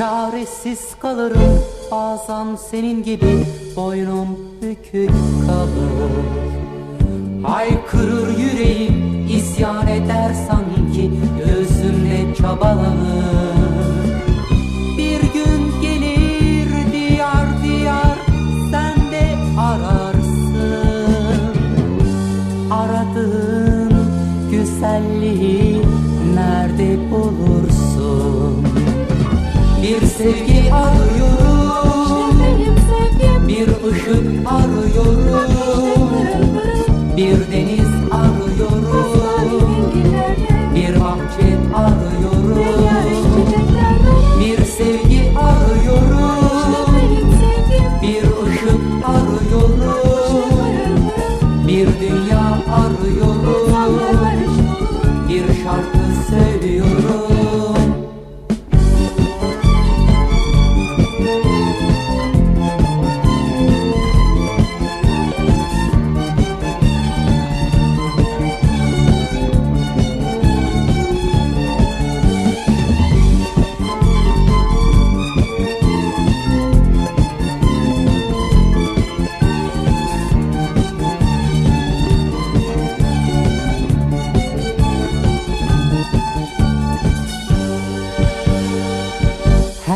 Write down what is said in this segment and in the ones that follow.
Çaresiz kalırım bazen senin gibi boynum bükük kalır. Haykırır yüreğim isyan eder sanki göğsümde çabalanır. Bir gün gelir diyar diyar sen de ararsın. Aradığın güzelliği nerede Bir sevgi arıyorum. Bir ışık arıyorum. Bir deniz arıyorum. Bir bahçe arıyorum. Bir sevgi arıyorum. Bir ışık arıyorum. Bir dünya arıyorum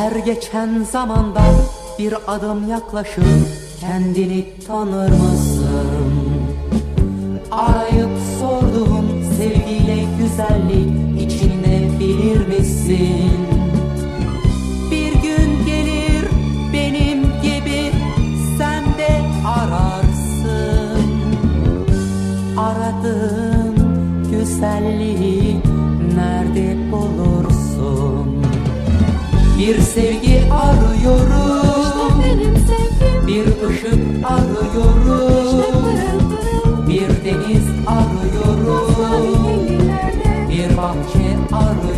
Her geçen zamanda bir adım yaklaşır Kendini tanır mısın? Arayıp sorduğum sevgiyle güzellik içine bilir misin? Bir gün gelir benim gibi sen de ararsın Aradığın güzelliği Bir sevgi arıyorum Bir ışık arıyorum Bir deniz arıyorum Bir bahçe arıyorum